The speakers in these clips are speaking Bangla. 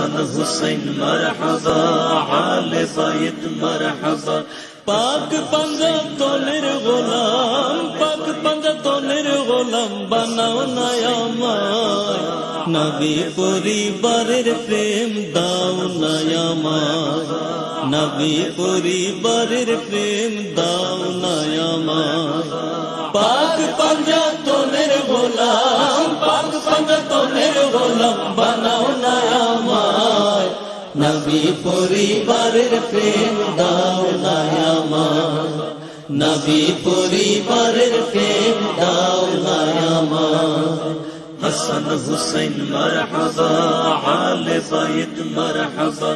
হাসান হুসাইন মারহাবা, আলে বাইত মারহাবা। পাক পাঞ্জাতনের গোলাম, পাক পাঞ্জাতনের গোলাম, বানাও নায়ামায় নবী পরিবারের প্রেম, দাও নায়ামায় নবী পরিবারের প্রেম, দাও নায়ামায় পাক পাঞ্জাতনের গোলাম, পাক পাঞ্জাতনের গোলাম, বানাও নায়ামায় নবী পরিবারের প্রেম দাও নায়ামায় নবী পরিবারের প্রেম দাও নায়ামায় হাসান হুসাইন মারহাবা, আলে বাইত মারহাবা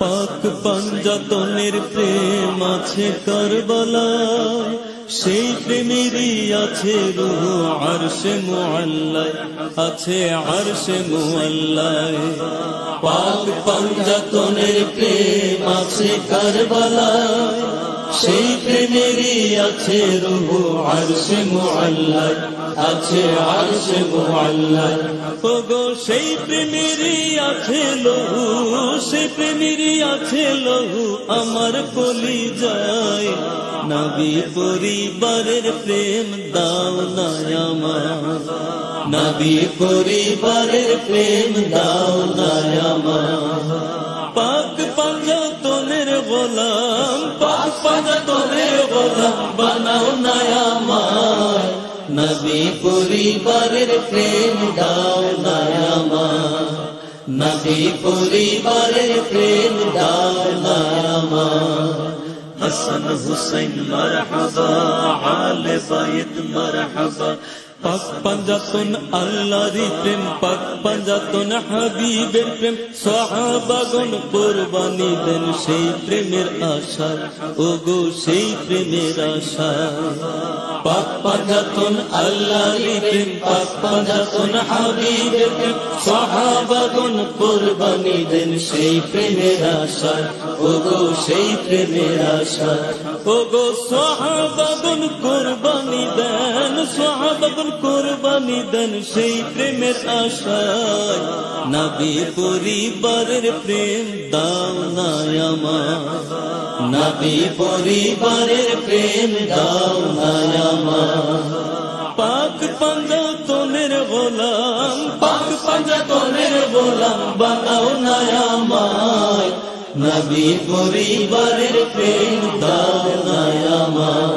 পাক পাঞ্জাতনের প্রেম আছে কারবালায়, সেই প্রেমেরই আছে রুহ আরশে মুআল্লায় আছে আরশে মুআল্লায় পাক পাঞ্জাতনের প্রেম আছে কারবালায়, সেই প্রেমেরই আছে রুহ আরশে মুআল্লায় আছে আরশে মুআল্লায় ওগো, সেই প্রেমেরই আছে লহু, সেই প্রেমেরই আছে লহু, আমার কলি যায় নবী পরিবারের প্রেম দাও না আমার নবী পরিবারের প্রেম দাও না আমার পাক পাঞ্জাতনের গোলাম পাক পাঞ্জাতনের না আমার নবী পরিবারের প্রেম দাও না আমার নবী পরিবারের প্রেম দাও না আমার হাসান হুসাইন মারহাবা আলে বাইত মারহাবা পাক পাঞ্জাতন আল্লাহরি প্রেম, পাক পাঞ্জাতন হাবিবের প্রেম। সাহাবাগণ কোরবানি দেন সেই প্রেমের আশা। ও গো সেই প্রেমের আশা। পাক পাঞ্জাতন আল্লাহরি প্রেম, পাক পাঞ্জাতন হাবিবের প্রেম। সাহাবাগণ কোরবানি দেন সেই প্রেমের আশা। ও গো সেই প্রেমের আশা। ও গো সাহাবাগণ কোরবানি দেন, সাহাবাগণ কোরবানি দেন সেই প্রেমের আশায়। নবী পরিবারের প্রেম দাও না আমার। নবী পরিবারের প্রেম দাও না আমার। পাক পাঞ্জাতনের গোলাম, পাক পাঞ্জাতনের গোলাম বানাও না আমায় নবী পরিবারের প্রেম দাও আমার।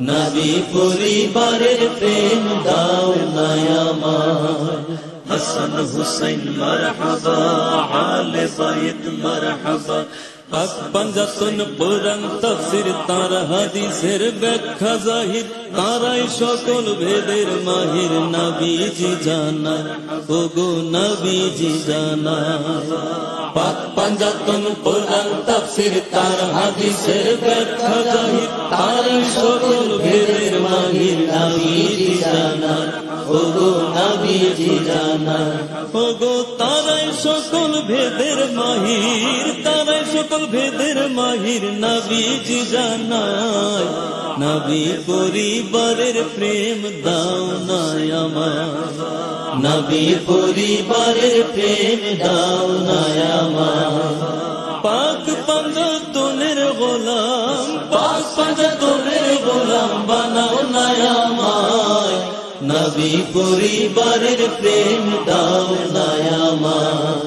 নবী পরিবারের প্রেম দাও আমার। হাসান হুসাইন মারহাবা, আলে বাইত মারহাবা। তারাই সকল ভেদের মাহির, নবীজি জানা ও গো নবীজি জানা পাক পাঞ্জাতন পুরাণ তফসির তার হাদিসের ব্যাখ্যা জাহির তারাই সকল ভেদের মাহির নবীজি জানা ও গো নবীজি জানা ও গো তারাই সকল ভেদের মাহির তারাই সকল ভেদের মাহির নবীজি জানায় নবী পরিবারের প্রেম দাও না আমার নবী পরিবারের প্রেম দাও না আমার পাক পাঞ্জাতনের গোলাম, পাক পাঞ্জাতনের গোলাম বানাও না আমায় নবী পরিবারের প্রেম দাও না আমার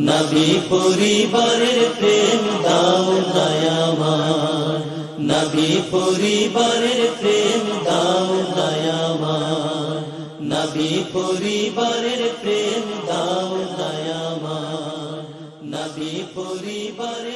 নবী পরিবারের প্রেম দাও না আমার নবী পরিবারের প্রেম দাও না আমার নবী পরিবারের প্রেম দাও আমার নবী পরিবারের